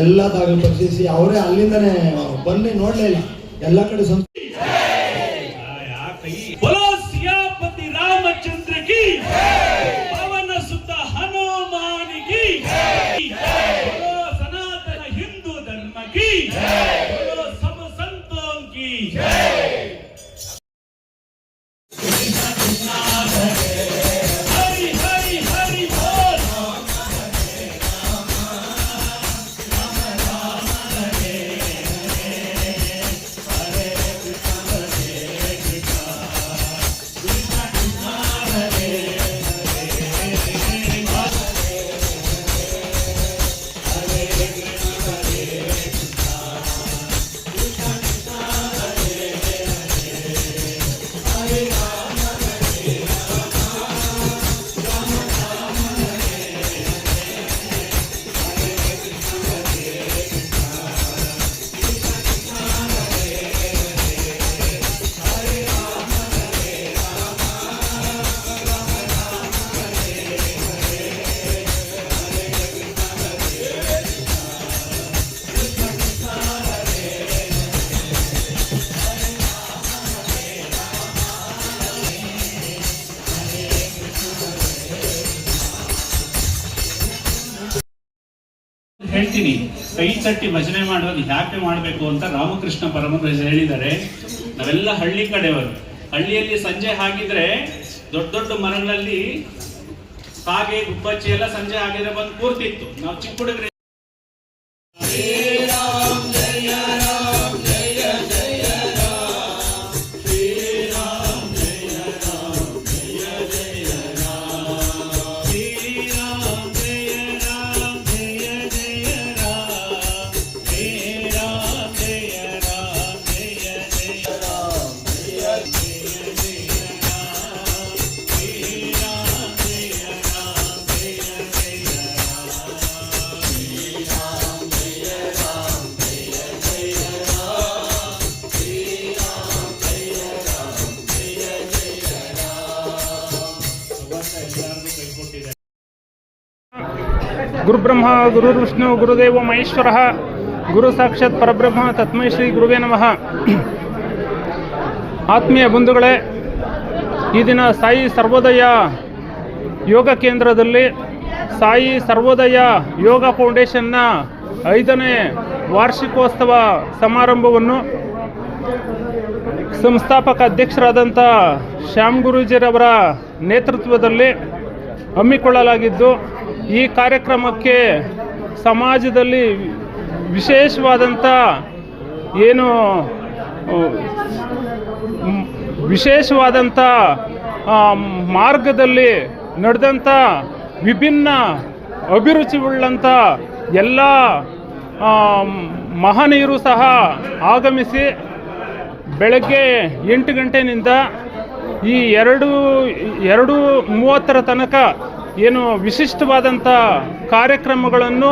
ಎಲ್ಲ ತಾಗ ಪರಿಶೀಲಿಸಿ, ಅವರೇ ಅಲ್ಲಿಂದನೇ ಬನ್ನಿ, ನೋಡ್ಲೇ ಇಲ್ಲ. ಎಲ್ಲ ಕಡೆ ಸಂಸ್ಥೆ ಸಿಯಾಪತಿ ರಾಮಚಂದ್ರ ಕಿ ಪವನ ಸುತ್ತ ಹನುಮಾನಿಗೆ ಸನಾತನ ಹಿಂದೂ ಧರ್ಮ ತಟ್ಟಿ ಭಜನೆ ಮಾಡೋದು ಯಾಕೆ ಮಾಡಬೇಕು ಅಂತ ರಾಮಕೃಷ್ಣ ಪರಮಹಂಸ ಹೇಳಿದ್ದಾರೆ. ನಾವೆಲ್ಲ ಹಳ್ಳಿ ಕಡೆಯವರು. ಹಳ್ಳಿಯಲ್ಲಿ ಸಂಜೆ ಹಾಕಿದ್ರೆ ದೊಡ್ಡ ದೊಡ್ಡ ಮರಗಳಲ್ಲಿ ಕಾಗೆ, ಗುಬ್ಬಚ್ಚಿ ಎಲ್ಲ ಸಂಜೆ ಆಗಿದ್ರೆ ಬಂದು ಕೂರ್ತಿತ್ತು. ನಾವು ಚಿಕ್ಕ ಹುಡುಗರು ಗುರುಬ್ರಹ್ಮ ಗುರುರ್ವಿಷ್ಣು ಗುರುದೇವ, ಮಹೇಶ್ವರ, ಗುರು ಸಾಕ್ಷಾತ್ ಪರಬ್ರಹ್ಮ, ತತ್ಮೈ ಶ್ರೀ ಗುರುವೇ ನಮಃ. ಆತ್ಮೀಯ ಬಂಧುಗಳೇ, ಈ ದಿನ ಸಾಯಿ ಸರ್ವೋದಯ ಯೋಗ ಕೇಂದ್ರದಲ್ಲಿ ಸಾಯಿ ಸರ್ವೋದಯ ಯೋಗ ಫೌಂಡೇಶನ್ನ ಐದನೇ ವಾರ್ಷಿಕೋತ್ಸವ ಸಮಾರಂಭವನ್ನು ಸಂಸ್ಥಾಪಕ ಅಧ್ಯಕ್ಷರಾದಂಥ ಶ್ಯಾಮ್ ಗುರೂಜಿರವರ ನೇತೃತ್ವದಲ್ಲಿ ಹಮ್ಮಿಕೊಳ್ಳಲಾಗಿದ್ದು ಈ ಕಾರ್ಯಕ್ರಮಕ್ಕೆ ಸಮಾಜದಲ್ಲಿ ವಿಶೇಷವಾದಂಥ ಏನು ವಿಶೇಷವಾದಂಥ ಮಾರ್ಗದಲ್ಲಿ ನಡೆದಂಥ ವಿಭಿನ್ನ ಅಭಿರುಚಿವುಳ್ಳಂಥ ಎಲ್ಲ ಆ, ಮಹನೀಯರು ಸಹ ಆಗಮಿಸಿ ಬೆಳಗ್ಗೆ ಎಂಟು ಗಂಟೆನಿಂದ ಈ ಎರಡು ಎರಡು ಮೂವತ್ತರ ತನಕ ಏನು ವಿಶಿಷ್ಟವಾದಂಥ ಕಾರ್ಯಕ್ರಮಗಳನ್ನು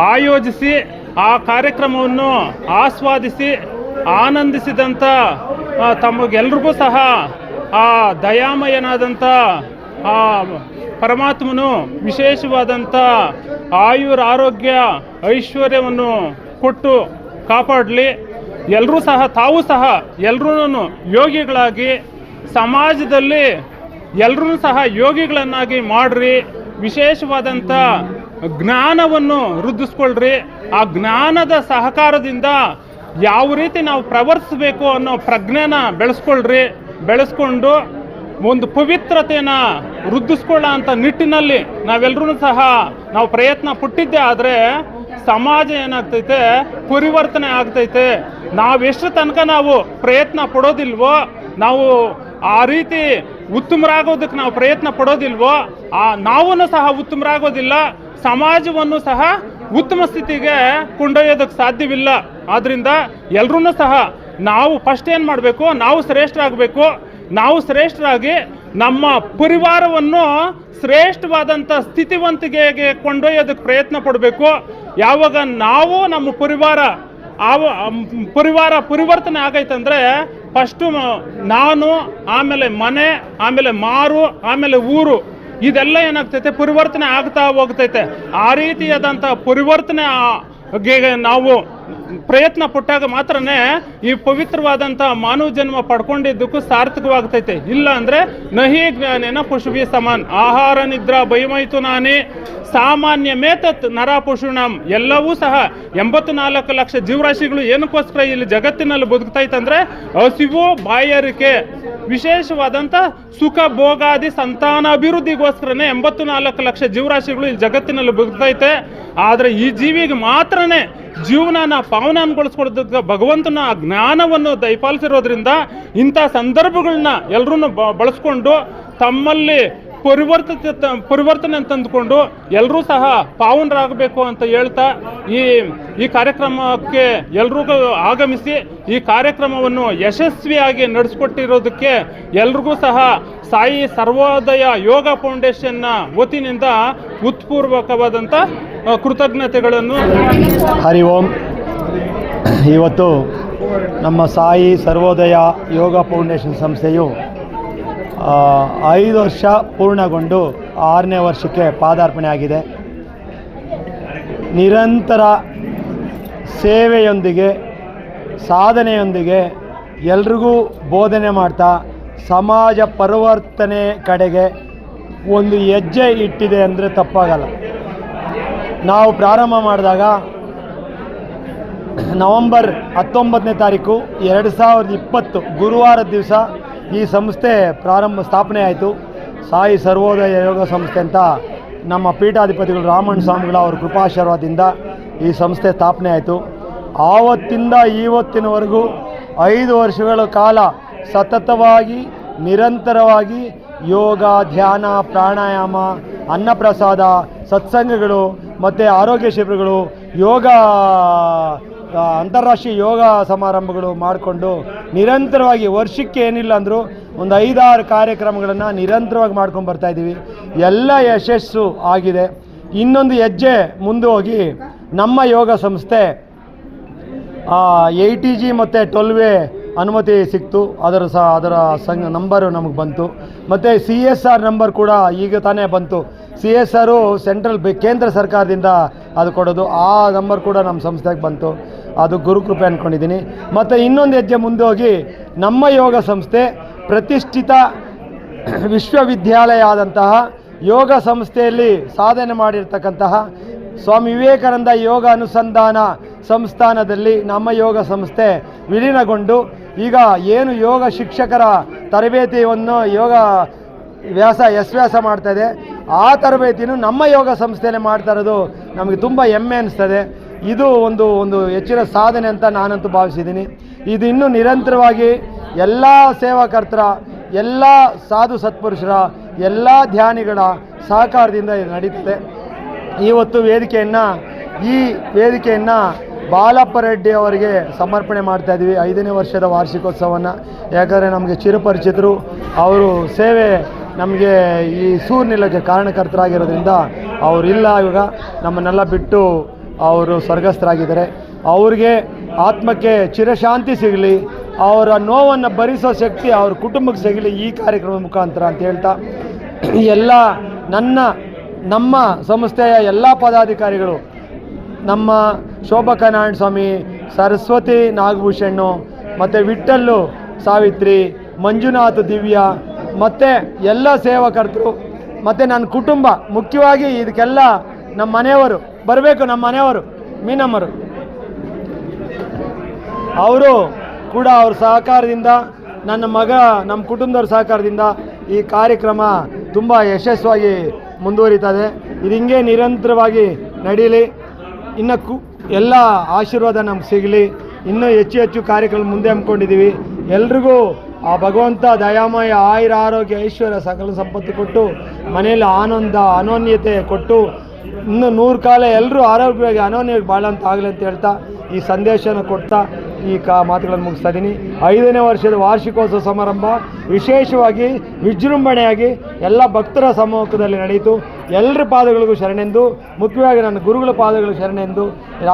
ಆಯೋಜಿಸಿ, ಆ ಕಾರ್ಯಕ್ರಮವನ್ನು ಆಸ್ವಾದಿಸಿ, ಆನಂದಿಸಿದಂಥ ತಮಗೆಲ್ರಿಗೂ ಸಹ ಆ ದಯಾಮಯನಾದಂಥ, ಆ, ಪರಮಾತ್ಮನು ವಿಶೇಷವಾದಂಥ ಆಯುರ್ ಆರೋಗ್ಯ ಐಶ್ವರ್ಯವನ್ನು ಕೊಟ್ಟು ಕಾಪಾಡಲಿ. ಎಲ್ಲರೂ ಸಹ, ತಾವು ಸಹ ಎಲ್ಲರೂ ಯೋಗಿಗಳಾಗಿ ಸಮಾಜದಲ್ಲಿ ಎಲ್ಲರೂ ಸಹ ಯೋಗಿಗಳನ್ನಾಗಿ ಮಾಡ್ರಿ. ವಿಶೇಷವಾದಂಥ ಜ್ಞಾನವನ್ನು ವೃದ್ಧಿಸ್ಕೊಳ್ರಿ. ಆ ಜ್ಞಾನದ ಸಹಕಾರದಿಂದ ಯಾವ ರೀತಿ ನಾವು ಪ್ರವರ್ತಿಸಬೇಕು ಅನ್ನೋ ಪ್ರಜ್ಞೆನ ಬೆಳೆಸ್ಕೊಳ್ರಿ. ಬೆಳೆಸ್ಕೊಂಡು ಒಂದು ಪವಿತ್ರತೆಯನ್ನ ವೃದ್ಧಿಸ್ಕೊಳ್ಳೋ ಅಂತ ನಿಟ್ಟಿನಲ್ಲಿ ನಾವೆಲ್ಲರೂ ಸಹ ನಾವು ಪ್ರಯತ್ನ ಪುಟ್ಟಿದ್ದೆ ಆದರೆ ಸಮಾಜ ಏನಾಗ್ತೈತೆ? ಪರಿವರ್ತನೆ ಆಗ್ತೈತೆ. ನಾವೆಷ್ಟು ತನಕ ನಾವು ಪ್ರಯತ್ನ ಪಡೋದಿಲ್ವೋ? ನಾವು ಆ ರೀತಿ ಉತ್ತಮರಾಗೋದಕ್ಕೆ ನಾವು ಪ್ರಯತ್ನ ಪಡೋದಿಲ್ವೋ, ಆ ನಾವೂ ಸಹ ಉತ್ತಮರಾಗೋದಿಲ್ಲ, ಸಮಾಜವನ್ನು ಸಹ ಉತ್ತಮ ಸ್ಥಿತಿಗೆ ಕೊಂಡೊಯ್ಯೋದಕ್ಕೆ ಸಾಧ್ಯವಿಲ್ಲ. ಆದ್ದರಿಂದ ಎಲ್ಲರೂ ಸಹ ನಾವು ಫಸ್ಟ್ ಏನು ಮಾಡಬೇಕು, ನಾವು ಶ್ರೇಷ್ಠರಾಗಬೇಕು, ನಾವು ಶ್ರೇಷ್ಠರಾಗಿ ನಮ್ಮ ಪರಿವಾರವನ್ನು ಶ್ರೇಷ್ಠವಾದಂಥ ಸ್ಥಿತಿವಂತಿಕೆಗೆ ಕೊಂಡೊಯ್ಯೋದಕ್ಕೆ ಪ್ರಯತ್ನ ಪಡಬೇಕು. ಯಾವಾಗ ನಾವು ನಮ್ಮ ಪರಿವಾರ ಆವ ಪರಿವಾರ ಪರಿವರ್ತನೆ ಆಗೈತಂದ್ರೆ ಫಸ್ಟು ನಾನು, ಆಮೇಲೆ ಮನೆ, ಆಮೇಲೆ ಮಾರು, ಆಮೇಲೆ ಊರು, ಇದೆಲ್ಲ ಏನಾಗ್ತೈತೆ? ಪರಿವರ್ತನೆ ಆಗ್ತಾ ಹೋಗ್ತೈತೆ. ಆ ರೀತಿಯಾದಂಥ ಪರಿವರ್ತನೆ ನಾವು ಪ್ರಯತ್ನ ಪಟ್ಟಾಗ ಮಾತ್ರನೇ ಈ ಪವಿತ್ರವಾದಂಥ ಮಾನವ ಜನ್ಮ ಪಡ್ಕೊಂಡಿದ್ದಕ್ಕೂ ಸಾರ್ಥಕವಾಗ್ತೈತೆ. ಇಲ್ಲ ಅಂದ್ರೆ ನಹಿ ಜ್ಞಾನೇನ ಪಶುಭಿ ಸಮಾನ್. ಆಹಾರ ನಿದ್ರಾ ಭಯಮೈತು ನಾನೇ. ಸಾಮಾನ್ಯ ಮೇತತ್ ನರ ಪಶುಣಂ ಎಲ್ಲವೂ ಸಹ ಎಂಬತ್ತು ನಾಲ್ಕು ಲಕ್ಷ ಜೀವರಾಶಿಗಳು ಏನಕ್ಕೋಸ್ಕರ ಇಲ್ಲಿ ಜಗತ್ತಿನಲ್ಲಿ ಬದುಕ್ತೈತಂದ್ರೆ ಹಸಿವು, ಬಾಯಾರಿಕೆ, ವಿಶೇಷವಾದಂಥ ಸುಖ, ಭೋಗಾದಿ, ಸಂತಾನ ಅಭಿವೃದ್ಧಿಗೋಸ್ಕರನೇ ಎಂಬತ್ತು ನಾಲ್ಕು ಲಕ್ಷ ಜೀವರಾಶಿಗಳು ಇಲ್ಲಿ ಜಗತ್ತಿನಲ್ಲಿ ಬದುಕ್ತೈತೆ. ಆದರೆ ಈ ಜೀವಿಗೆ ಮಾತ್ರನೇ ಜೀವನನ ಅನ್ಕೊಳಿಸ್ಕೊಳ್ತಕ್ಕ ಭಗವಂತನ ಆ ಜ್ಞಾನವನ್ನು ದಯಪಾಲಿಸಿರೋದ್ರಿಂದ ಇಂಥ ಸಂದರ್ಭಗಳನ್ನ ಎಲ್ಲರೂ ಬಳಸ್ಕೊಂಡು ತಮ್ಮಲ್ಲಿ ಪರಿವರ್ತಿತ, ಪರಿವರ್ತನೆ ತಂದುಕೊಂಡು ಎಲ್ಲರೂ ಸಹ ಪಾವನರಾಗಬೇಕು ಅಂತ ಹೇಳ್ತಾ ಈ ಈ ಕಾರ್ಯಕ್ರಮಕ್ಕೆ ಎಲ್ರಿಗೂ ಆಗಮಿಸಿ ಈ ಕಾರ್ಯಕ್ರಮವನ್ನು ಯಶಸ್ವಿಯಾಗಿ ನಡೆಸ್ಕೊಟ್ಟಿರೋದಕ್ಕೆ ಎಲ್ರಿಗೂ ಸಹ ಸಾಯಿ ಸರ್ವೋದಯ ಯೋಗ ಫೌಂಡೇಶನ್ನ ವತಿಯಿಂದ ಉತ್ಪೂರ್ವಕವಾದಂಥ ಕೃತಜ್ಞತೆಗಳನ್ನು. ಹರಿ ಓಂ. ಇವತ್ತು ನಮ್ಮ ಸಾಯಿ ಸರ್ವೋದಯ ಯೋಗ ಫೌಂಡೇಶನ್ ಸಂಸ್ಥೆಯು ಐದು ವರ್ಷ ಪೂರ್ಣಗೊಂಡು ಆರನೇ ವರ್ಷಕ್ಕೆ ಪಾದಾರ್ಪಣೆ ಆಗಿದೆ. ನಿರಂತರ ಸೇವೆಯೊಂದಿಗೆ, ಸಾಧನೆಯೊಂದಿಗೆ ಎಲ್ರಿಗೂ ಬೋಧನೆ ಮಾಡ್ತಾ, ಸಮಾಜ ಪರಿವರ್ತನೆ ಕಡೆಗೆ ಒಂದು ಹೆಜ್ಜೆ ಇಟ್ಟಿದೆ ಅಂದರೆ ತಪ್ಪಾಗಲ್ಲ. ನಾವು ಪ್ರಾರಂಭ ಮಾಡಿದಾಗ ನವಂಬರ್ ಹತ್ತೊಂಬತ್ತನೇ ತಾರೀಕು ಎರಡು ಸಾವಿರದ ಇಪ್ಪತ್ತು ಗುರುವಾರದ ದಿವಸ ಈ ಸಂಸ್ಥೆ ಪ್ರಾರಂಭ ಸ್ಥಾಪನೆ ಆಯಿತು. ಸಾಯಿ ಸರ್ವೋದಯ ಯೋಗ ಸಂಸ್ಥೆ ಅಂತ ನಮ್ಮ ಪೀಠಾಧಿಪತಿಗಳು ರಾಮಣ್ಣ ಸ್ವಾಮಿಗಳ ಅವರ ಕೃಪಾಶೀರ್ವಾದದಿಂದ ಈ ಸಂಸ್ಥೆ ಸ್ಥಾಪನೆ ಆಯಿತು. ಆವತ್ತಿಂದ ಇವತ್ತಿನವರೆಗೂ ಐದು ವರ್ಷಗಳ ಕಾಲ ಸತತವಾಗಿ ನಿರಂತರವಾಗಿ ಯೋಗ, ಧ್ಯಾನ, ಪ್ರಾಣಾಯಾಮ ಅನ್ನಪ್ರಸಾದ, ಸತ್ಸಂಗಗಳು ಮತ್ತು ಆರೋಗ್ಯ ಶಿಬಿರಗಳು ಯೋಗ ಅಂತಾರಾಷ್ಟ್ರೀಯ ಯೋಗ ಸಮಾರಂಭಗಳು ಮಾಡಿಕೊಂಡು ನಿರಂತರವಾಗಿ ವರ್ಷಕ್ಕೆ ಏನಿಲ್ಲ ಅಂದರೂ ಒಂದು ಐದಾರು ಕಾರ್ಯಕ್ರಮಗಳನ್ನು ನಿರಂತರವಾಗಿ ಮಾಡ್ಕೊಂಡು ಬರ್ತಾ ಇದ್ದೀವಿ. ಎಲ್ಲ ಯಶಸ್ಸು ಆಗಿದೆ. ಇನ್ನೊಂದು ಹೆಜ್ಜೆ ಮುಂದೆ ಹೋಗಿ ನಮ್ಮ ಯೋಗ ಸಂಸ್ಥೆ ಏಯ್ಟಿ ಜಿ ಮತ್ತು ಟ್ವೆಲ್ವೇ ಅನುಮತಿ ಸಿಕ್ತು ಅದರ ಸಹ ಅದರ ಸಂಘ ನಂಬರು ನಮಗೆ ಬಂತು. ಮತ್ತು ಸಿ ಎಸ್ ಆರ್ ನಂಬರ್ ಕೂಡ ಈಗ ತಾನೇ ಬಂತು. ಸಿ ಎಸ್ ಆರು ಸೆಂಟ್ರಲ್ ಕೇಂದ್ರ ಸರ್ಕಾರದಿಂದ ಅದು ಕೊಡೋದು. ಆ ನಂಬರ್ ಕೂಡ ನಮ್ಮ ಸಂಸ್ಥೆಗೆ ಬಂತು. ಅದು ಗುರುಕೃಪೆ ಅಂದ್ಕೊಂಡಿದ್ದೀನಿ ಮತ್ತು ಇನ್ನೊಂದು ಹೆಜ್ಜೆ ಮುಂದೆ ಹೋಗಿ ನಮ್ಮ ಯೋಗ ಸಂಸ್ಥೆ ಪ್ರತಿಷ್ಠಿತ ವಿಶ್ವವಿದ್ಯಾಲಯ ಆದಂತಹ ಯೋಗ ಸಂಸ್ಥೆಯಲ್ಲಿ ಸಾಧನೆ ಮಾಡಿರ್ತಕ್ಕಂತಹ ಸ್ವಾಮಿ ವಿವೇಕಾನಂದ ಯೋಗ ಅನುಸಂಧಾನ ಸಂಸ್ಥಾನದಲ್ಲಿ ನಮ್ಮ ಯೋಗ ಸಂಸ್ಥೆ ವಿಲೀನಗೊಂಡು ಈಗ ಏನು ಯೋಗ ಶಿಕ್ಷಕರ ತರಬೇತಿಯನ್ನು ಯೋಗ ವ್ಯಾಸ ಯಸ್ವ್ಯಾಸ ಮಾಡ್ತಾ ಇದೆ ಆ ತರಬೇತಿನೂ ನಮ್ಮ ಯೋಗ ಸಂಸ್ಥೆಯೇ ಮಾಡ್ತಾ ಇರೋದು ನಮಗೆ ತುಂಬ ಹೆಮ್ಮೆ ಅನಿಸ್ತದೆ. ಇದು ಒಂದು ಒಂದು ಹೆಚ್ಚಿನ ಸಾಧನೆ ಅಂತ ನಾನಂತೂ ಭಾವಿಸಿದ್ದೀನಿ. ಇದು ಇನ್ನೂ ನಿರಂತರವಾಗಿ ಎಲ್ಲ ಸೇವಾಕರ್ತರ, ಎಲ್ಲ ಸಾಧು ಸತ್ಪುರುಷರ, ಎಲ್ಲ ಧ್ಯಾನಿಗಳ ಸಹಕಾರದಿಂದ ಇದು ನಡೀತದೆ. ಇವತ್ತು ವೇದಿಕೆಯನ್ನು, ಈ ವೇದಿಕೆಯನ್ನು ಬಾಲಪ್ಪ ರೆಡ್ಡಿ ಅವರಿಗೆ ಸಮರ್ಪಣೆ ಮಾಡ್ತಾ ಇದ್ದೀವಿ. ಐದನೇ ವರ್ಷದ ವಾರ್ಷಿಕೋತ್ಸವವನ್ನು. ಯಾಕಂದರೆ ನಮಗೆ ಚಿರಪರಿಚಿತರು, ಅವರು ಸೇವೆ ನಮಗೆ ಈ ಸೂರು ನಿಲ್ಲಕ್ಕೆ ಕಾರಣಕರ್ತರಾಗಿರೋದ್ರಿಂದ ಅವರಿಲ್ಲ ಇವಾಗ. ನಮ್ಮನ್ನೆಲ್ಲ ಬಿಟ್ಟು ಅವರು ಸ್ವರ್ಗಸ್ಥರಾಗಿದ್ದಾರೆ. ಅವ್ರಿಗೆ ಆತ್ಮಕ್ಕೆ ಚಿರಶಾಂತಿ ಸಿಗಲಿ, ಅವರ ನೋವನ್ನು ಭರಿಸೋ ಶಕ್ತಿ ಅವ್ರ ಕುಟುಂಬಕ್ಕೆ ಸಿಗಲಿ ಈ ಕಾರ್ಯಕ್ರಮದ ಮುಖಾಂತರ ಅಂತ ಹೇಳ್ತಾ ಎಲ್ಲ ನನ್ನ, ನಮ್ಮ ಸಂಸ್ಥೆಯ ಎಲ್ಲ ಪದಾಧಿಕಾರಿಗಳು ನಮ್ಮ ಶೋಭಕ ನಾರಾಯಣ ಸ್ವಾಮಿ, ಸರಸ್ವತಿ ನಾಗಭೂಷಣ್ಣು, ಮತ್ತು ವಿಠಲ್ಲು ಸಾವಿತ್ರಿ, ಮಂಜುನಾಥ್ ದಿವ್ಯ, ಮತ್ತು ಎಲ್ಲ ಸೇವಕರ್ತರು, ಮತ್ತು ನನ್ನ ಕುಟುಂಬ, ಮುಖ್ಯವಾಗಿ ಇದಕ್ಕೆಲ್ಲ ನಮ್ಮ ಮನೆಯವರು, ಬರಬೇಕು ನಮ್ಮ ಮನೆಯವರು, ಮೀನಮ್ಮರು. ಅವರು ಕೂಡ ಅವ್ರ ಸಹಕಾರದಿಂದ, ನನ್ನ ಮಗ, ನಮ್ಮ ಕುಟುಂಬದವ್ರ ಸಹಕಾರದಿಂದ ಈ ಕಾರ್ಯಕ್ರಮ ತುಂಬ ಯಶಸ್ವಾಗಿ ಮುಂದುವರಿತದೆ. ಇದು ಹಿಂಗೆ ನಿರಂತರವಾಗಿ ನಡೀಲಿ. ಇನ್ನು ಎಲ್ಲ ಆಶೀರ್ವಾದ ನಮ್ಗೆ ಸಿಗಲಿ. ಇನ್ನೂ ಹೆಚ್ಚು ಹೆಚ್ಚು ಕಾರ್ಯಕ್ರಮ ಮುಂದೆ ಹಮ್ಮಿಕೊಂಡಿದ್ದೀವಿ ಎಲ್ರಿಗೂ ಆ ಭಗವಂತ ದಯಾಮಯ ಆಯುರ ಆರೋಗ್ಯ ಐಶ್ವರ್ಯ ಸಕಲ ಸಂಪತ್ತು ಕೊಟ್ಟು, ಮನೆಯಲ್ಲಿ ಆನಂದ, ಅನೋನ್ಯತೆ ಕೊಟ್ಟು, ಇನ್ನು ನೂರು ಕಾಲ ಎಲ್ಲರೂ ಆರೋಗ್ಯವಾಗಿ, ಅನೋನ್ಯವಾಗಿ ಬಾಳಂತ ಆಗಲಿ ಅಂತ ಹೇಳ್ತಾ ಈ ಸಂದೇಶನ ಕೊಡ್ತಾ ಈ ಕಾ ಮಾತುಗಳನ್ನು ಮುಗಿಸ್ತಾ ಇದ್ದೀನಿ. ಐದನೇ ವರ್ಷದ ವಾರ್ಷಿಕೋತ್ಸವ ಸಮಾರಂಭ ವಿಶೇಷವಾಗಿ ವಿಜೃಂಭಣೆಯಾಗಿ ಎಲ್ಲ ಭಕ್ತರ ಸಮ್ಮುಖದಲ್ಲಿ ನಡೆಯಿತು. ಎಲ್ಲರ ಪಾದಗಳಿಗೂ ಶರಣೆಂದು, ಮುಖ್ಯವಾಗಿ ನನ್ನ ಗುರುಗಳ ಪಾದಗಳು ಶರಣೆಂದು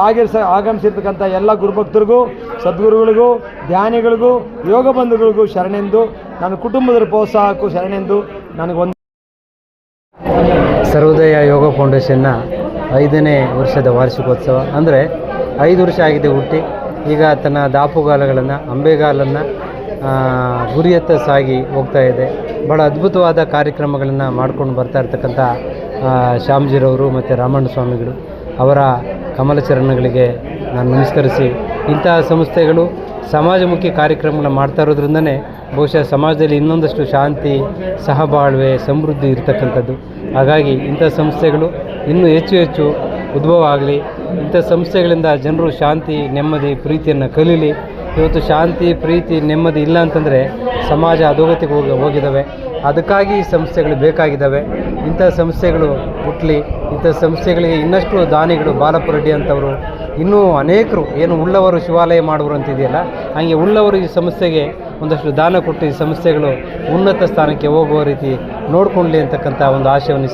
ಆಗಿರ್ಸ ಆಗಮಿಸಿರ್ತಕ್ಕಂಥ ಎಲ್ಲ ಗುರುಭಕ್ತರಿಗೂ, ಸದ್ಗುರುಗಳಿಗೂ, ಧ್ಯಾನಿಗಳಿಗೂ, ಯೋಗ ಬಂಧುಗಳಿಗೂ ಶರಣೆಂದು, ನನ್ನ ಕುಟುಂಬದ ಪ್ರೋತ್ಸಾಹಕ್ಕೂ ಶರಣೆಂದು ನನಗೊಂದು ಸರ್ವೋದಯ ಯೋಗ ಫೌಂಡೇಶನ್ನ ಐದನೇ ವರ್ಷದ ವಾರ್ಷಿಕೋತ್ಸವ. ಅಂದರೆ ಐದು ವರ್ಷ ಆಗಿದೆ ಹುಟ್ಟಿ. ಈಗ ತನ್ನ ದಾಪುಗಾಲಗಳನ್ನು ಅಂಬೆಗಾಲನ್ನು ಗುರಿಯತ್ತ ಸಾಗಿ ಹೋಗ್ತಾ ಇದೆ. ಭಾಳ ಅದ್ಭುತವಾದ ಕಾರ್ಯಕ್ರಮಗಳನ್ನು ಮಾಡ್ಕೊಂಡು ಬರ್ತಾ ಇರ್ತಕ್ಕಂಥ ಶ್ಯಾಮ್ಜಿರವರು ಮತ್ತು ರಾಮಣ್ಣ ಸ್ವಾಮಿಗಳು ಅವರ ಕಮಲಚರಣಗಳಿಗೆ ನಾನು ನಮಸ್ಕರಿಸಿ, ಇಂತಹ ಸಂಸ್ಥೆಗಳು ಸಮಾಜಮುಖಿ ಕಾರ್ಯಕ್ರಮಗಳನ್ನ ಮಾಡ್ತಾ ಇರೋದ್ರಿಂದನೇ ಬಹುಶಃ ಸಮಾಜದಲ್ಲಿ ಇನ್ನೊಂದಷ್ಟು ಶಾಂತಿ, ಸಹಬಾಳ್ವೆ, ಸಮೃದ್ಧಿ ಇರತಕ್ಕಂಥದ್ದು. ಹಾಗಾಗಿ ಇಂಥ ಸಂಸ್ಥೆಗಳು ಇನ್ನೂ ಹೆಚ್ಚು ಹೆಚ್ಚು ಉದ್ಭವ ಆಗಲಿ ಇಂಥ ಸಂಸ್ಥೆಗಳಿಂದ ಜನರು ಶಾಂತಿ, ನೆಮ್ಮದಿ, ಪ್ರೀತಿಯನ್ನು ಕಲೀಲಿ. ಇವತ್ತು ಶಾಂತಿ, ಪ್ರೀತಿ, ನೆಮ್ಮದಿ ಇಲ್ಲ ಅಂತಂದರೆ ಸಮಾಜ ಅಧೋಗತಿಗೆ ಹೋಗಿ ಹೋಗಿದ್ದಾವೆ ಅದಕ್ಕಾಗಿ ಈ ಸಂಸ್ಥೆಗಳು ಬೇಕಾಗಿದ್ದಾವೆ ಇಂಥ ಸಂಸ್ಥೆಗಳು ಹುಟ್ಟಲಿ ಇಂಥ ಸಂಸ್ಥೆಗಳಿಗೆ ಇನ್ನಷ್ಟು ದಾನಿಗಳು ಬಾಲಪ್ಪ ರೆಡ್ಡಿ ಅಂತವರು. ಇನ್ನೂ ಅನೇಕರು, ಏನು ಉಳ್ಳವರು ಶಿವಾಲಯ ಮಾಡುವರು ಅಂತಿದೆಯಲ್ಲ ಹಾಗೆ ಉಳ್ಳವರು ಈ ಸಂಸ್ಥೆಗೆ ಒಂದಷ್ಟು ದಾನ ಕೊಟ್ಟು ಈ ಸಂಸ್ಥೆಗಳು ಉನ್ನತ ಸ್ಥಾನಕ್ಕೆ ಹೋಗುವ ರೀತಿ ನೋಡಿಕೊಳ್ಳಿ ಅಂತಕ್ಕಂಥ ಒಂದು ಆಶಯವನ್ನು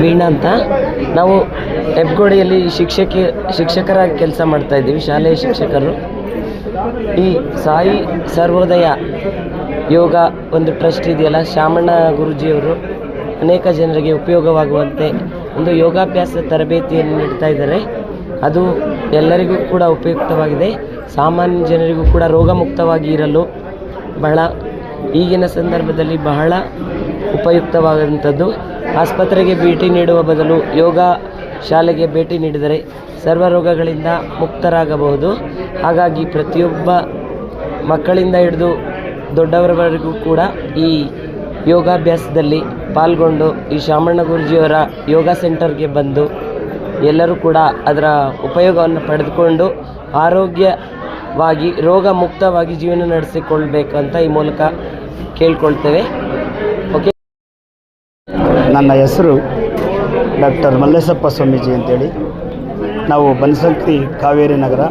ವೀಣಾ ಅಂತ. ನಾವು ಹೆಬ್ಗೋಡಿಯಲ್ಲಿ ಶಿಕ್ಷಕಿ, ಶಿಕ್ಷಕರಾಗಿ ಕೆಲಸ ಮಾಡ್ತಾ ಇದ್ದೀವಿ, ಶಾಲೆಯ ಶಿಕ್ಷಕರು. ಈ ಸಾಯಿ ಸರ್ವೋದಯ ಯೋಗ ಒಂದು ಟ್ರಸ್ಟ್ ಇದೆಯಲ್ಲ ಶಾಮಣ್ಣ ಗುರುಜಿಯವರು ಅನೇಕ ಜನರಿಗೆ ಉಪಯೋಗವಾಗುವಂತೆ ಒಂದು ಯೋಗಾಭ್ಯಾಸ ತರಬೇತಿಯನ್ನು ನೀಡ್ತಾ ಇದ್ದಾರೆ. ಅದು ಎಲ್ಲರಿಗೂ ಕೂಡ ಉಪಯುಕ್ತವಾಗಿದೆ. ಸಾಮಾನ್ಯ ಜನರಿಗೂ ಕೂಡ ರೋಗಮುಕ್ತವಾಗಿ ಇರಲು ಬಹಳ, ಈಗಿನ ಸಂದರ್ಭದಲ್ಲಿ ಬಹಳ ಉಪಯುಕ್ತವಾದಂಥದ್ದು. ಆಸ್ಪತ್ರೆಗೆ ಭೇಟಿ ನೀಡುವ ಬದಲು ಯೋಗ ಶಾಲೆಗೆ ಭೇಟಿ ನೀಡಿದರೆ ಸರ್ವ ರೋಗಗಳಿಂದ ಮುಕ್ತರಾಗಬಹುದು. ಹಾಗಾಗಿ ಪ್ರತಿಯೊಬ್ಬ ಮಕ್ಕಳಿಂದ ಹಿಡಿದು ದೊಡ್ಡವರವರೆಗೂ ಕೂಡ ಈ ಯೋಗಾಭ್ಯಾಸದಲ್ಲಿ ಪಾಲ್ಗೊಂಡು ಈ ಶಾಮಣ್ಣ ಗುರುಜಿಯವರ ಯೋಗ ಸೆಂಟರ್ಗೆ ಬಂದು ಎಲ್ಲರೂ ಕೂಡ ಅದರ ಉಪಯೋಗವನ್ನು ಪಡೆದುಕೊಂಡು ಆರೋಗ್ಯವಾಗಿ ರೋಗ ಮುಕ್ತವಾಗಿ ಜೀವನ ನಡೆಸಿಕೊಳ್ಬೇಕು ಅಂತ ಈ ಮೂಲಕ ಕೇಳ್ಕೊಳ್ತೇವೆ. ನನ್ನ ಹೆಸರು ಡಾಕ್ಟರ್ ಮಲ್ಲೇಶಪ್ಪ ಸ್ವಾಮೀಜಿ ಅಂತೇಳಿ. ನಾವು ಬನಶಂಕರಿ ಕಾವೇರಿ ನಗರ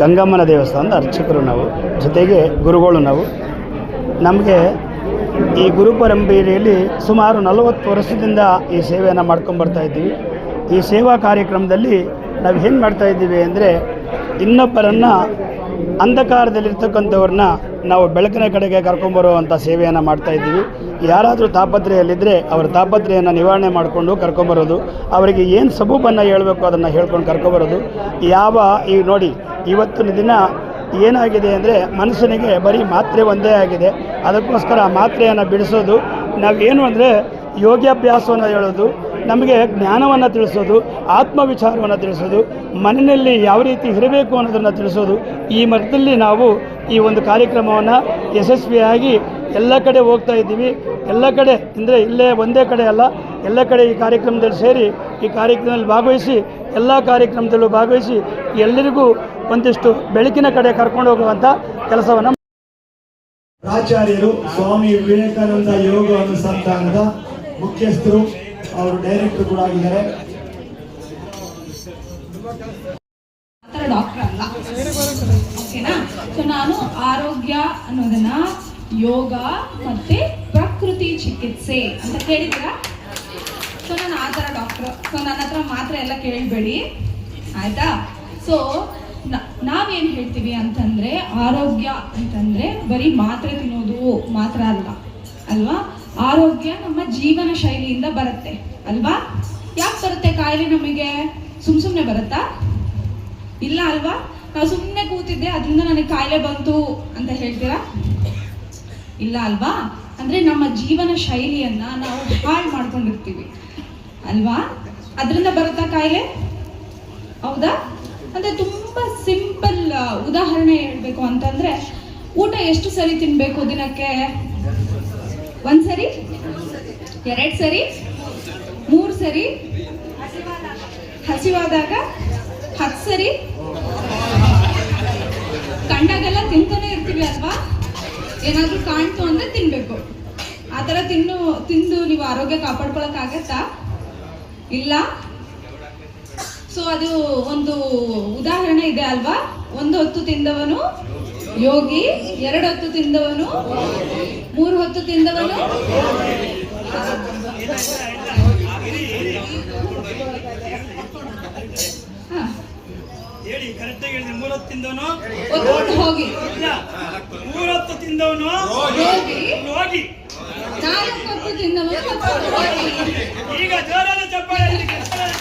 ಗಂಗಮ್ಮನ ದೇವಸ್ಥಾನದ ಅರ್ಚಕರು ನಾವು. ಜೊತೆಗೆ ಗುರುಗಳು ನಾವು. ನಮಗೆ ಈ ಗುರು ಪರಂಪರೆಯಲ್ಲಿ ಸುಮಾರು ನಲವತ್ತು ವರ್ಷದಿಂದ ಈ ಸೇವೆಯನ್ನು ಮಾಡ್ಕೊಂಬರ್ತಾ ಇದ್ದೀವಿ. ಈ ಸೇವಾ ಕಾರ್ಯಕ್ರಮದಲ್ಲಿ ನಾವು ಏನು ಮಾಡ್ತಾ ಇದ್ದೀವಿ ಅಂದರೆ, ಇನ್ನೊಬ್ಬರನ್ನು ಅಂಧಕಾರದಲ್ಲಿರ್ತಕ್ಕಂಥವ್ರನ್ನ ನಾವು ಬೆಳಕಿನ ಕಡೆಗೆ ಕರ್ಕೊಂಬರುವಂಥ ಸೇವೆಯನ್ನು ಮಾಡ್ತಾ ಇದ್ದೀವಿ. ಯಾರಾದರೂ ತಾಪತ್ರೆಯಲ್ಲಿದ್ದರೆ ಅವರ ತಾಪತ್ರೆಯನ್ನು ನಿವಾರಣೆ ಮಾಡಿಕೊಂಡು ಕರ್ಕೊಂಬರೋದು. ಅವರಿಗೆ ಏನು ಸಬೂಬನ್ನು ಹೇಳಬೇಕು ಅದನ್ನು ಹೇಳ್ಕೊಂಡು ಕರ್ಕೊಂಬರೋದು. ಯಾವ ಈ ನೋಡಿ, ಇವತ್ತಿನ ದಿನ ಏನಾಗಿದೆ ಅಂದರೆ ಮನುಷ್ಯನಿಗೆ ಬರೀ ಮಾತ್ರೆ ಒಂದೇ ಆಗಿದೆ. ಅದಕ್ಕೋಸ್ಕರ ಆ ಮಾತ್ರೆಯನ್ನು ಬಿಡಿಸೋದು. ನಾವೇನು ಅಂದರೆ ಯೋಗಾಭ್ಯಾಸವನ್ನು ಹೇಳೋದು, ನಮಗೆ ಜ್ಞಾನವನ್ನು ತಿಳಿಸೋದು, ಆತ್ಮವಿಚಾರವನ್ನು ತಿಳಿಸೋದು, ಮನೆಯಲ್ಲಿ ಯಾವ ರೀತಿ ಇರಬೇಕು ಅನ್ನೋದನ್ನು ತಿಳಿಸೋದು, ಈ ಮಟ್ಟದಲ್ಲಿ ನಾವು ಈ ಒಂದು ಕಾರ್ಯಕ್ರಮವನ್ನು ಯಶಸ್ವಿಯಾಗಿ ಎಲ್ಲ ಕಡೆ ಹೋಗ್ತಾ ಇದ್ದೀವಿ. ಎಲ್ಲ ಕಡೆ ಅಂದರೆ ಇಲ್ಲೇ ಒಂದೇ ಕಡೆ ಅಲ್ಲ, ಎಲ್ಲ ಕಡೆ ಈ ಕಾರ್ಯಕ್ರಮದಲ್ಲಿ ಸೇರಿ ಈ ಕಾರ್ಯಕ್ರಮದಲ್ಲಿ ಭಾಗವಹಿಸಿ, ಎಲ್ಲ ಕಾರ್ಯಕ್ರಮದಲ್ಲೂ ಭಾಗವಹಿಸಿ ಎಲ್ಲರಿಗೂ ಒಂದಿಷ್ಟು ಬೆಳಕಿನ ಕಡೆ ಕರ್ಕೊಂಡು ಹೋಗುವಂಥ ಕೆಲಸವನ್ನು ಪ್ರಾಚಾರ್ಯರು ಸ್ವಾಮಿ ವಿವೇಕಾನಂದ ಯೋಗ ಅನುಸಂಧಾನದ ಮುಖ್ಯಸ್ಥರು ಅವರು ಡೈರೆಕ್ಟರ್ ಕೂಡ ಆಗಿದ್ದಾರೆ. ಡಾಕ್ಟರ್ ಅಲ್ಲ. ಓಕೆನಾ? ಸೊ ನಾನು ಆರೋಗ್ಯ ಅನ್ನೋದನ್ನ ಯೋಗ ಮತ್ತೆ ಪ್ರಕೃತಿ ಚಿಕಿತ್ಸೆ ಅಂತ ಕೇಳಿದ್ದೀರಾ? ಸೊ ನಾನು ಆ ಥರ ಡಾಕ್ಟರ್ ಸೊ ನನ್ನ ಹತ್ರ ಮಾತ್ರ ಎಲ್ಲ ಕೇಳಬೇಡಿ. ಆಯ್ತಾ? ಸೊ ನಾವೇನ್ ಹೇಳ್ತೀವಿ ಅಂತಂದ್ರೆ ಆರೋಗ್ಯ ಅಂತಂದ್ರೆ ಬರೀ ಮಾತ್ರೆ ತಿನ್ನೋದು ಮಾತ್ರ ಅಲ್ಲ. ಅಲ್ವಾ? ಆರೋಗ್ಯ ನಮ್ಮ ಜೀವನ ಶೈಲಿಯಿಂದ ಬರುತ್ತೆ, ಅಲ್ವಾ? ಯಾಕೆ ಬರುತ್ತೆ ಕಾಯಿಲೆ ನಮಗೆ? ಸುಮ್ ಸುಮ್ಮನೆ ಬರುತ್ತಾ? ಇಲ್ಲ ಅಲ್ವಾ? ನಾವು ಸುಮ್ಮನೆ ಕೂತಿದ್ದೆ, ಅದರಿಂದ ನನಗೆ ಕಾಯಿಲೆ ಬಂತು ಅಂತ ಹೇಳ್ತೀರಾ? ಇಲ್ಲ ಅಲ್ವಾ? ಅಂದ್ರೆ ನಮ್ಮ ಜೀವನ ಶೈಲಿಯನ್ನ ನಾವು ಹಾಳು ಮಾಡ್ಕೊಂಡಿರ್ತೀವಿ, ಅಲ್ವಾ? ಅದರಿಂದ ಬರುತ್ತಾ ಕಾಯಿಲೆ? ಹೌದಾ? ಅಂದ್ರೆ ತುಂಬಾ ಸಿಂಪಲ್ ಉದಾಹರಣೆ ಹೇಳ್ಬೇಕು ಅಂತಂದ್ರೆ, ಊಟ ಎಷ್ಟು ಸರಿ ತಿನ್ಬೇಕು ದಿನಕ್ಕೆ? ಒಂದ್ ಸರಿ ಎರಡ್ ಸರಿ? ಮೂರ್ ಸರಿ? ಹಸಿವಾದಾಗ ಹತ್ತು ಸರಿ? ಕಂಡಾಗೆಲ್ಲ ತಿಂತಾನೆ ಇರ್ತೀವಿ ಅಲ್ವಾ? ಏನಾದರೂ ಕಾಣ್ತು ಅಂದ್ರೆ ತಿನ್ಬೇಕು. ಆ ಥರ ತಿನ್ನು, ತಿಂದು ನೀವು ಆರೋಗ್ಯ ಕಾಪಾಡ್ಕೊಳಕ್ ಆಗತ್ತಾ? ಇಲ್ಲ? ಸೊ ಅದು ಒಂದು ಉದಾಹರಣೆ ಇದೆ ಅಲ್ವಾ? ಒಂದು ಹೊತ್ತು ತಿಂದವನು ಯೋಗಿ, ಎರಡು ಹೊತ್ತು ತಿಂದವನು ಮೂರು ಹೊತ್ತು ತಿಂದವನು ಹೇಳಿ ಕರೆಕ್ಟಾಗಿ ಹೇಳಿದ್ರೆ ಮೂರತ್ತು ತಿಂದವನು ಹೋಗಿ. ಮೂರತ್ತು ತಿಂದವನು ಹೋಗಿ. ನಾಲ್ಕು ಹೊತ್ತು ಹೊಡಿ. ಈಗ ಜೋರಾದ ಚಪ್ಪಾಳೆ ಚಪ್ಪಾಳೆ.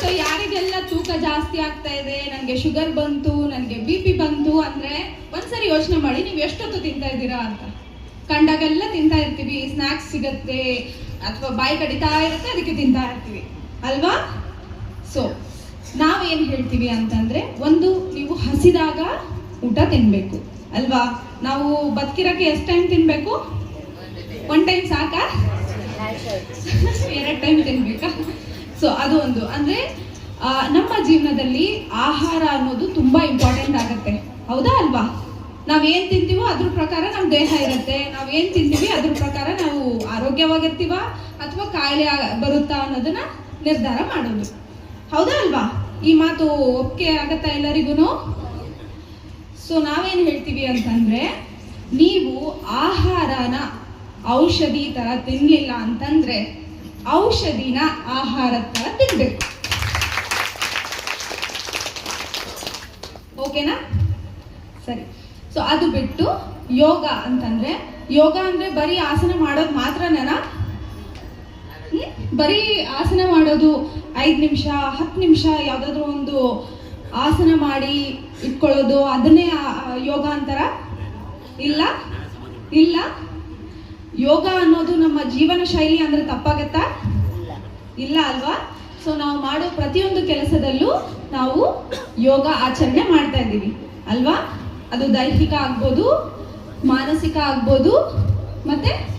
ಸೊ ಯಾರಿಗೆಲ್ಲ ತೂಕ ಜಾಸ್ತಿ ಆಗ್ತಾ ಇದೆ? ನನಗೆ ಶುಗರ್ ಬಂತು ನನಗೆ ಬಿ ಪಿ ಬಂತು ಅಂದರೆ ಒಂದ್ಸರಿ ಯೋಚನೆ ಮಾಡಿ, ನೀವು ಎಷ್ಟೊತ್ತು ತಿಂತಾ ಇದ್ದೀರಾ ಅಂತ. ಕಂಡಾಗೆಲ್ಲ ತಿಂತಾ ಇರ್ತೀವಿ. ಸ್ನ್ಯಾಕ್ಸ್ ಸಿಗತ್ತೆ, ಅಥವಾ ಬಾಯಿ ಕಡಿತಾ ಇರುತ್ತೆ, ಅದಕ್ಕೆ ತಿಂತಾ ಇರ್ತೀವಿ. ಅಲ್ವಾ? ಸೊ ಏನು ಹೇಳ್ತೀವಿ ಅಂತಂದರೆ, ಒಂದು, ನೀವು ಹಸಿದಾಗ ಊಟ ತಿನ್ನಬೇಕು ಅಲ್ವಾ? ನಾವು ಬದುಕಿರೋಕ್ಕೆ ಎಷ್ಟು ಟೈಮ್ ತಿನ್ನಬೇಕು ಒನ್ ಟೈಮ್ ಸಾಕಾ? ಎರಡು ಟೈಮ್ ತಿನ್ಬೇಕಾ? ಸೊ ಅದು ಒಂದು. ಅಂದ್ರೆ ನಮ್ಮ ಜೀವನದಲ್ಲಿ ಆಹಾರ ಅನ್ನೋದು ತುಂಬಾ ಇಂಪಾರ್ಟೆಂಟ್ ಆಗುತ್ತೆ. ಹೌದಾ ಅಲ್ವಾ? ನಾವೇನ್ ತಿಂತೀವೋ ಅದ್ರ ಪ್ರಕಾರ ನಮ್ಮ ದೇಹ ಇರುತ್ತೆ. ನಾವೇನ್ ತಿಂತೀವಿ ಅದ್ರ ಪ್ರಕಾರ ನಾವು ಆರೋಗ್ಯವಾಗಿರ್ತೀವ ಅಥವಾ ಕಾಯಿಲೆ ಬರುತ್ತಾ ಅನ್ನೋದನ್ನ ನಿರ್ಧಾರ ಮಾಡೋದು. ಹೌದಾ ಅಲ್ವಾ? ಈ ಮಾತು ಒಪ್ಪಿಗೆ ಆಗತ್ತಾ ಎಲ್ಲರಿಗೂ ಸೊ ನಾವೇನ್ ಹೇಳ್ತೀವಿ ಅಂತಂದ್ರೆ, ನೀವು ಆಹಾರನ ಔಷಧಿ ತರ ತಿನ್ಲಿಲ್ಲ ಅಂತಂದ್ರೆ ಔಷಧಿನ ಆಹಾರ ತರ ತಿನ್ಬೇಕು. ಓಕೆನಾ? ಸರಿ. ಸೊ ಅದು ಬಿಟ್ಟು ಯೋಗ ಅಂತಂದ್ರೆ, ಯೋಗ ಅಂದ್ರೆ ಬರೀ ಆಸನ ಮಾಡೋದು ಮಾತ್ರನೇನಾ? ಬರೀ ಆಸನ ಮಾಡೋದು ಐದು ನಿಮಿಷ, ಹತ್ತು ನಿಮಿಷ ಯಾವುದಾದ್ರೂ ಒಂದು ಆಸನ ಮಾಡಿ ಇಟ್ಕೊಳ್ಳೋದು, ಅದನ್ನೇ ಯೋಗ ಅಂತಾರ? ಇಲ್ಲ? ಇಲ್ಲ? ಯೋಗ ಅನ್ನೋದು ನಮ್ಮ ಜೀವನ ಶೈಲಿ ಅಂದ್ರೆ ತಪ್ಪಾಗತ್ತಾ? ಇಲ್ಲ ಅಲ್ವಾ? ಸೊ ನಾವು ಮಾಡೋ ಪ್ರತಿಯೊಂದು ಕೆಲಸದಲ್ಲೂ ನಾವು ಯೋಗ ಆಚರಣೆ ಮಾಡ್ತಾ ಇದ್ದೀವಿ. ಅಲ್ವಾ? ಅದು ದೈಹಿಕ ಆಗ್ಬೋದು, ಮಾನಸಿಕ ಆಗ್ಬೋದು, ಮತ್ತೆ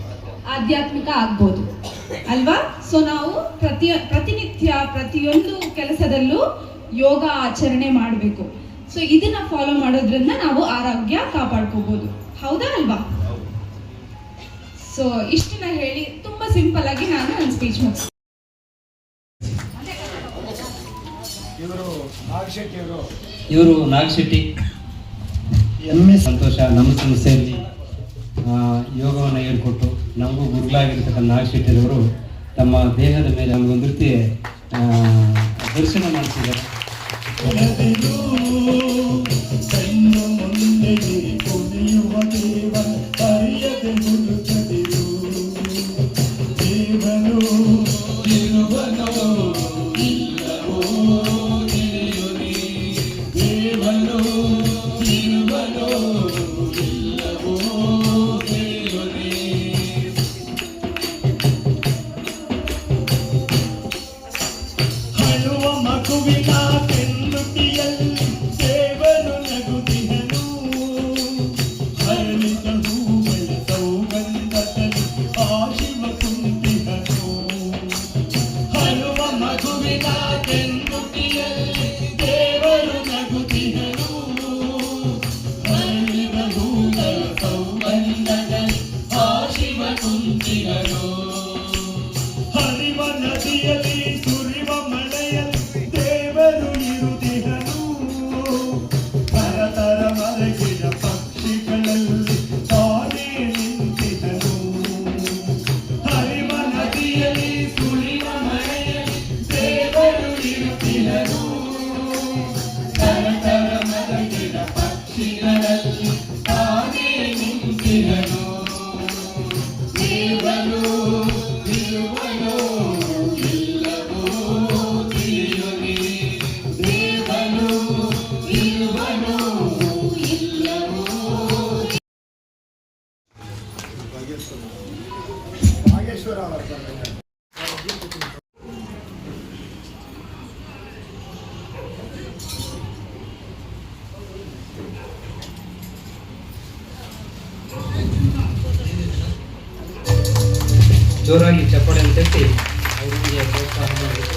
ಆಧ್ಯಾತ್ಮಿಕ ಆಗ್ಬೋದು. ಅಲ್ವಾ? ಸೊ ನಾವು ಪ್ರತಿಯ, ಪ್ರತಿನಿತ್ಯ ಪ್ರತಿಯೊಂದು ಕೆಲಸದಲ್ಲೂ ಯೋಗ ಆಚರಣೆ ಮಾಡಬೇಕು. ಸೊ ಇದನ್ನ ಫಾಲೋ ಮಾಡೋದ್ರಿಂದ ನಾವು ಆರೋಗ್ಯ ಕಾಪಾಡ್ಕೋಬಹುದು ಹೌದಾ ಅಲ್ವಾ? ಸೊ ಇಷ್ಟನ್ನ ಹೇಳಿ ತುಂಬಾ ಸಿಂಪಲ್ ಆಗಿ ನಾನು ನನ್ನ ಸ್ಪೀಚ್ ಮುಗಿಸ್ತೀನಿ. ಇವರು ನಾಗಶೆಟ್ಟಿ ಅವರು ಇವರು. ನಾಗಶೆಟ್ಟಿ ಎಂ ಎಸ್ ಸಂತೋಷ ನಮ್ಮ ಸಂಸ್ಥೆಯಲ್ಲಿ ಯೋಗವನ್ನು ಹೇಳ್ಕೊಟ್ಟು ನಮಗೂ ಗುರುಗಳಾಗಿರ್ತಕ್ಕಂಥ ನಾಗಶೆಟ್ಟಿರವರು ತಮ್ಮ ದೇಹದ ಮೇಲೆ ನಮಗೊಂದು ರೀತಿ ಆ, ದರ್ಶನ ಮಾಡಿಸಿದ್ದಾರೆ ಜೋರಾಗಿ ಚಪ್ಪಾಳೆ ತಟ್ಟಿ ಅವರಿಗೆ ಪ್ರೋತ್ಸಾಹ ಮಾಡಬೇಕು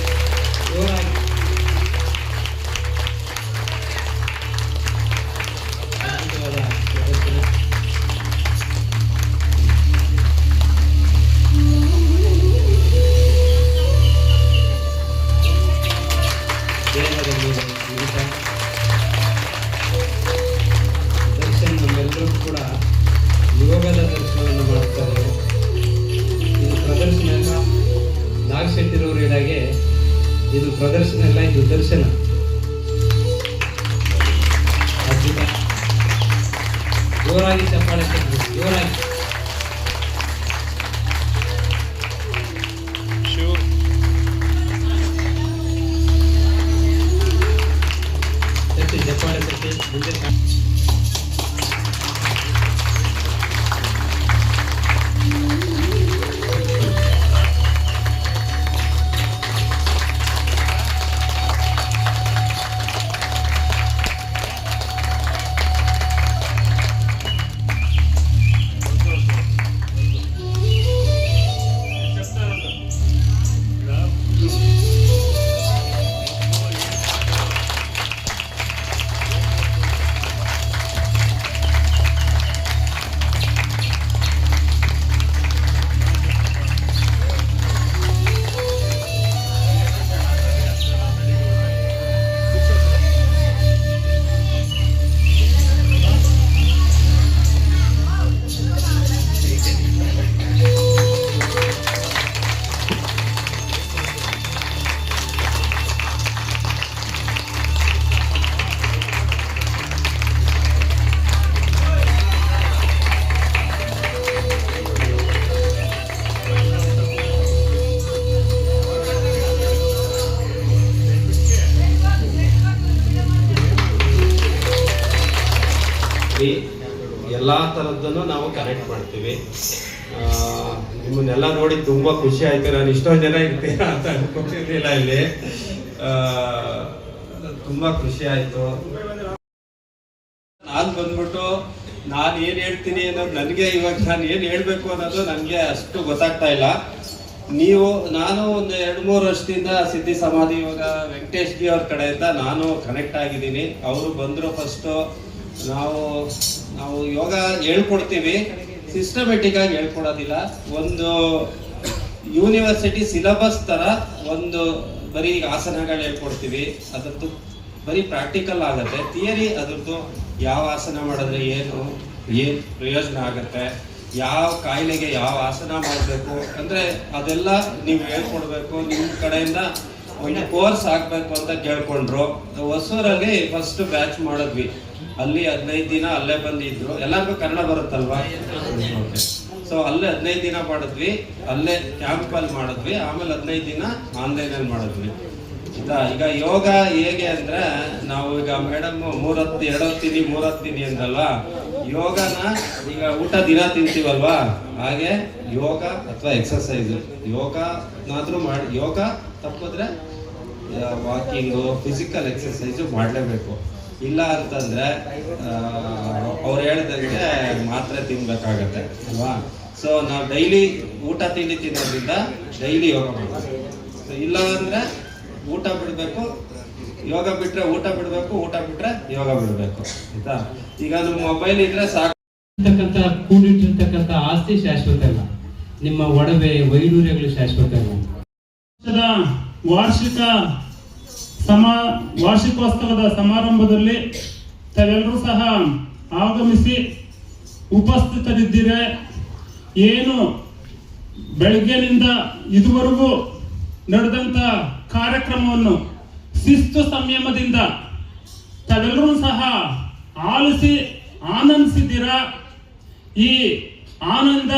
ಜೋರಾಗಿ ಚಪ್ಪಾಳೆ ಜೋರಾಗಿ ಚಪ್ಪಾಳೆ ಮುಂದೆ ಖುಷಿ ಆಯ್ತು, ನಾನು ಇಷ್ಟೊಂದು ಜನ ಇರ್ತೀರಾ ಅಂತ ಅನ್ಕೊಂಡಿರಲಿಲ್ಲ ಇಲ್ಲಿ. ತುಂಬ ಖುಷಿ ಆಯಿತು. ನಾನು ಬಂದ್ಬಿಟ್ಟು ನಾನು ಏನು ಹೇಳ್ತೀನಿ ಅನ್ನೋದು ನನಗೆ ಇವಾಗ ನಾನು ಏನು ಹೇಳಬೇಕು ಅನ್ನೋದು ನನಗೆ ಅಷ್ಟು ಗೊತ್ತಾಗ್ತಾ ಇಲ್ಲ. ನೀವು, ನಾನು ಒಂದು ಎರಡು ಮೂರು ವರ್ಷದಿಂದ ಸಿದ್ಧಿ ಸಮಾಧಿ ಇವಾಗ ವೆಂಕಟೇಶ್ ಜಿ ಅವ್ರ ಕಡೆಯಿಂದ ನಾನು ಕನೆಕ್ಟ್ ಆಗಿದ್ದೀನಿ. ಅವರು ಬಂದರು ಫಸ್ಟು ನಾವು ನಾವು ಯೋಗ ಹೇಳ್ಕೊಡ್ತೀವಿ. ಸಿಸ್ಟಮೆಟಿಕ್ ಆಗಿ ಹೇಳ್ಕೊಡೋದಿಲ್ಲ. ಒಂದು ಯೂನಿವರ್ಸಿಟಿ ಸಿಲಬಸ್ ತರ ಒಂದು ಬರೀ ಆಸನಗಳು ಹೇಳ್ಕೊಡ್ತೀವಿ. ಅದರದ್ದು ಬರೀ ಪ್ರಾಕ್ಟಿಕಲ್ ಆಗುತ್ತೆ. ಥಿಯರಿ ಅದರದ್ದು ಯಾವ ಆಸನ ಮಾಡಿದ್ರೆ ಏನು ಏನು ಪ್ರಯೋಜನ ಆಗುತ್ತೆ, ಯಾವ ಕಾಯಿಲೆಗೆ ಯಾವ ಆಸನ ಮಾಡಬೇಕು ಅಂದರೆ ಅದೆಲ್ಲ ನೀವು ಹೇಳ್ಕೊಡ್ಬೇಕು. ನಿಮ್ಮ ಕಡೆಯಿಂದ ಒಂದು ಕೋರ್ಸ್ ಆಗಬೇಕು ಅಂತ ಕೇಳ್ಕೊಂಡ್ರು. ಹೊಸೂರಲ್ಲಿ ಫಸ್ಟ್ ಬ್ಯಾಚ್ ಮಾಡಿದ್ವಿ. ಅಲ್ಲಿ ಹದಿನೈದು ದಿನ ಅಲ್ಲೇ ಬಂದಿದ್ರು. ಎಲ್ಲರಿಗೂ ಕನ್ನಡ ಬರುತ್ತಲ್ವಾ? ಸೊ ಅಲ್ಲೇ ಹದಿನೈದು ದಿನ ಮಾಡಿದ್ವಿ, ಅಲ್ಲೇ ಕ್ಯಾಂಪ್ ಅಲ್ಲಿ ಮಾಡಿದ್ವಿ, ಆಮೇಲೆ ಹದಿನೈದು ದಿನ ಆನ್ಲೈನಲ್ಲಿ ಮಾಡಿದ್ವಿ. ಆಯ್ತಾ? ಈಗ ಯೋಗ ಹೇಗೆ ಅಂದ್ರೆ, ನಾವು ಈಗ ಮೇಡಮ್ ಮೂರತ್ತು ಎರಡು ಹೊತ್ತೀನಿ ಮೂರತ್ತೀನಿ ಅಂದ್ರಲ್ವಾ? ಯೋಗನ ಈಗ ಊಟ ದಿನ ತಿಂತೀವಲ್ವಾ? ಹಾಗೆ ಯೋಗ ಅಥವಾ ಎಕ್ಸಸೈಸ್ ಯೋಗನಾದ್ರೂ ಮಾಡಿ, ಯೋಗ ತಪ್ಪಿದ್ರೆ ವಾಕಿಂಗು ಫಿಸಿಕಲ್ ಎಕ್ಸಸೈಸು ಮಾಡಲೇಬೇಕು. ಇಲ್ಲ ಅಂತಂದ್ರೆ ಅವ್ರು ಹೇಳ್ದಂಗೆ ಮಾತ್ರೆ ತಿನ್ಬೇಕಾಗತ್ತೆ, ಅಲ್ವಾ? ಸೊ ನಾವು ಡೈಲಿ ಊಟ ತಿಂಡಿ ತಿನ್ನೋದ್ರಿಂದ ಡೈಲಿ ಯೋಗ ಮಾಡಬೇಕು ಇಲ್ಲ ಅಂದ್ರೆ ಊಟ ಬಿಡಬೇಕು, ಯೋಗ ಬಿಟ್ರೆ ಊಟ ಬಿಡಬೇಕು, ಊಟ ಬಿಟ್ರೆ ಯೋಗ ಬಿಡಬೇಕು. ಆಯ್ತಾ? ಈಗ ಅದು ಮೊಬೈಲ್ ಇದ್ರೆ ಸಾಕು. ಕೂಡಿಟ್ಟಿರ್ತಕ್ಕಂತ ಆಸ್ತಿ ಶಾಶ್ವತ ಅಲ್ಲ. ನಿಮ್ಮ ಒಡವೆ ವೈಡೂರ್ಯಗಳು ಶಾಶ್ವತ ಅಲ್ಲ. ವಾರ್ಷಿಕ ಸಮ, ವಾರ್ಷಿಕೋತ್ಸವದ ಸಮಾರಂಭದಲ್ಲಿ ತಾವೆಲ್ಲರೂ ಸಹ ಆಗಮಿಸಿ ಉಪಸ್ಥಿತರಿದ್ದೀರೆ. ಏನು ಬೆಳಗ್ಗೆನಿಂದ ಇದುವರೆಗೂ ನಡೆದಂತ ಕಾರ್ಯಕ್ರಮವನ್ನು ಶಿಸ್ತು ಸಂಯಮದಿಂದ ತಾವೆಲ್ಲರೂ ಸಹ ಆಲಿಸಿ ಆನಂದಿಸಿದ್ದೀರಾ? ಈ ಆನಂದ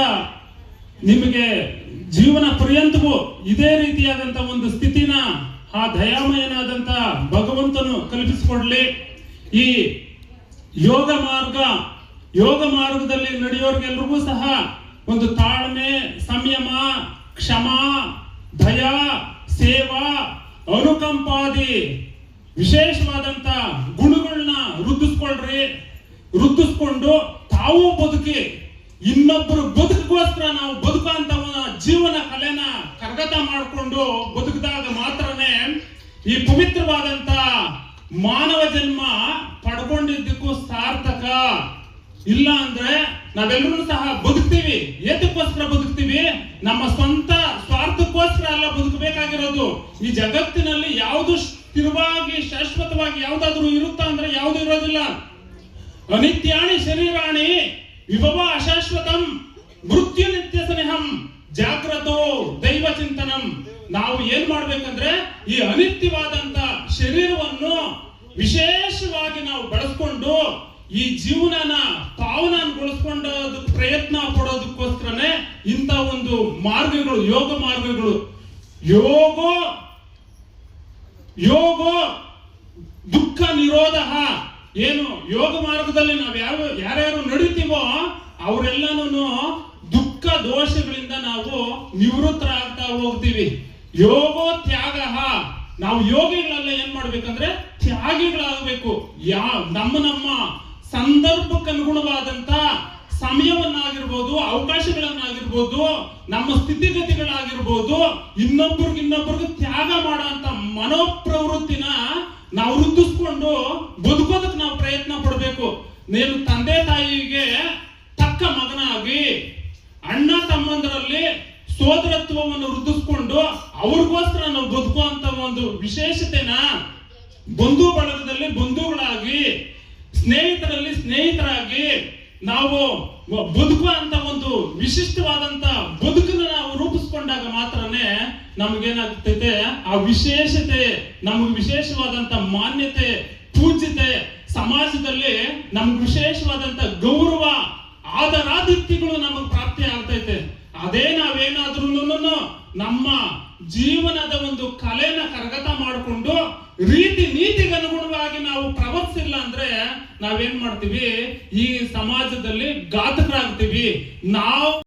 ನಿಮಗೆ ಜೀವನ ಪರ್ಯಂತವೂ ಇದೇ ರೀತಿಯಾದಂತ ಒಂದು ಸ್ಥಿತಿನ, ಆ ದಯಾಮಯನಾದಂತ ಭಗವಂತನು ಕಲ್ಪಿಸಿಕೊಡ್ಲಿ. ಈ ಯೋಗ ಮಾರ್ಗ, ಯೋಗ ಮಾರ್ಗದಲ್ಲಿ ನಡೆಯೋರ್ಗೆಲ್ರಿಗೂ ಸಹ ಒಂದು ತಾಳ್ಮೆ, ಸಂಯಮ, ಕ್ಷಮ, ದಯ, ಸೇವಾ, ಅನುಕಂಪಾದಿ, ವಿಶೇಷವಾದಂತ ಗುಣಗಳನ್ನ ವೃದ್ಧಿಸ್ಕೊಳ್ರಿ. ವೃದ್ಧಿಸ್ಕೊಂಡು ತಾವು ಬದುಕಿ ಇನ್ನೊಬ್ಬರು ಬದುಕಿಗೋಸ್ಕರ ನಾವು ಬದುಕುವಂತ ಜೀವನ ಕಲೆನ ಕರಗತ ಮಾಡಿಕೊಂಡು ಬದುಕಿದಾಗ ಮಾತ್ರನೇ ಈ ಪವಿತ್ರವಾದಂತ ಮಾನವ ಜನ್ಮ ಪಡ್ಕೊಂಡಿದ್ದಕ್ಕೂ ಸಾರ್ಥಕ. ಇಲ್ಲ ಅಂದ್ರೆ ನಾವೆಲ್ಲರೂ ಸಹ ಬದುಕ್ತೀವಿ. ಏತಕ್ಕೋಸ್ಕರ ಬದುಕ್ತೀವಿ? ನಮ್ಮ ಸ್ವಂತ ಸ್ವಾರ್ಥಕ್ಕೋಸ್ಕರ ಅಲ್ಲ ಬದುಕಬೇಕಾಗಿರೋದು. ಈ ಜಗತ್ತಿನಲ್ಲಿ ಯಾವುದು ಸ್ಥಿರವಾಗಿ, ಶಾಶ್ವತವಾಗಿ ಯಾವ್ದಾದ್ರು ಇರುತ್ತಾ ಅಂದ್ರೆ ಯಾವುದು ಇರೋದಿಲ್ಲ. ಅನಿತ್ಯಾಣಿ ಶರೀರಾಣಿ ವಿಭವ ಅಶಾಶ್ವತಂ, ಮೃತ್ಯು ನಿತ್ಯ ಸ್ನೇಹಂ, ಜಾಗ್ರತೋ ದೈವ ಚಿಂತನಂ. ನಾವು ಏನ್ ಮಾಡ್ಬೇಕಂದ್ರೆ ಈ ಅನಿತ್ಯವಾದಂತ ಶರೀರವನ್ನು ವಿಶೇಷವಾಗಿ ನಾವು ಬಳಸ್ಕೊಂಡು ಈ ಜೀವನನ ಪಾವನಗೊಳಿಸ್ಕೊಂಡೋದಕ್ಕೆ ಪ್ರಯತ್ನ ಪಡೋದಕ್ಕೋಸ್ಕರನೇ ಇಂಥ ಒಂದು ಮಾರ್ಗಗಳು, ಯೋಗ ಮಾರ್ಗಗಳು. ಯೋಗೋ, ಯೋಗ, ದುಃಖ ನಿರೋಧ. ಏನು? ಯೋಗ ಮಾರ್ಗದಲ್ಲಿ ನಾವು ಯಾವ, ಯಾರ್ಯಾರು ನಡೀತೀವೋ ಅವರೆಲ್ಲನೂ ದುಃಖ ದೋಷಗಳಿಂದ ನಾವು ನಿವೃತ್ತರಾಗ್ತಾ ಹೋಗ್ತೀವಿ. ಯೋಗೋ ತ್ಯಾಗ. ನಾವು ಯೋಗಿಗಳೆಲ್ಲ ಏನ್ ಮಾಡ್ಬೇಕಂದ್ರೆ ತ್ಯಾಗಿಗಳಾಗಬೇಕು. ಯಾ, ನಮ್ಮ ನಮ್ಮ ಸಂದರ್ಭಕ್ಕನುಗುಣವಾದಂತ ಸಮಯವನ್ನಾಗಿರ್ಬೋದು, ಅವಕಾಶಗಳನ್ನಾಗಿರ್ಬೋದು, ನಮ್ಮ ಸ್ಥಿತಿಗತಿಗಳಾಗಿರ್ಬೋದು, ಇನ್ನೊಬ್ರಿಗೆ ಇನ್ನೊಬ್ರಿಗೆ ತ್ಯಾಗ ಮಾಡುವಂತ ಮನೋಪ್ರವೃತ್ತಿನ ನಾವು ವೃದ್ಧಿಸ್ಕೊಂಡು ಬದುಕೋದಕ್ಕೆ ನಾವು ಪ್ರಯತ್ನ ಪಡಬೇಕು. ನೀನು ತಂದೆ ತಾಯಿಗೆ ತಕ್ಕ ಮಗನಾಗಿ, ಅಣ್ಣ ತಮ್ಮಂದರಲ್ಲಿ ಸೋದರತ್ವವನ್ನು ವೃದ್ಧಿಸ್ಕೊಂಡು ಅವ್ರಿಗೋಸ್ಕರ ನಾವು ಬದುಕುವಂತ ಒಂದು ವಿಶೇಷತೆನ ಬಂಧು ಬಳಗದಲ್ಲಿ ಬಂಧುಗಳಾಗಿ ಸ್ನೇಹಿತರಲ್ಲಿ ಸ್ನೇಹಿತರಾಗಿ ನಾವು ಬದುಕುವಂತ ಒಂದು ವಿಶಿಷ್ಟವಾದಂತ ಬದುಕನ್ನು ನಾವು ರೂಪಿಸ್ಕೊಂಡಾಗ ಮಾತ್ರನೇ ನಮಗೇನಾಗ್ತೈತೆ? ಆ ವಿಶೇಷತೆ, ನಮಗೆ ವಿಶೇಷವಾದಂತ ಮಾನ್ಯತೆ, ಪೂಜ್ಯತೆ, ಸಮಾಜದಲ್ಲಿ ನಮ್ಗೆ ವಿಶೇಷವಾದಂತ ಗೌರವ ಆದರಾದಿತ್ಯಗಳು ನಮಗೆ ಪ್ರಾಪ್ತಿ ಆಗ್ತೈತೆ. ಅದೇ ನಾವೇನಾದ್ರೂ ನಮ್ಮ ಜೀವನದ ಒಂದು ಕಲೆನ ಕರಗತ ಮಾಡಿಕೊಂಡು ರೀತಿ ನೀತಿಗನುಗುಣವಾಗಿ ನಾವು ಪ್ರವರ್ತಿಸಿಲ್ಲ ಗೊತ್ತಿಲ್ಲ ಅಂದ್ರೆ ನಾವೇನ್ ಮಾಡ್ತೀವಿ? ಈ ಸಮಾಜದಲ್ಲಿ ಘಾತಕರಾಗ್ತೀವಿ. ನಾವು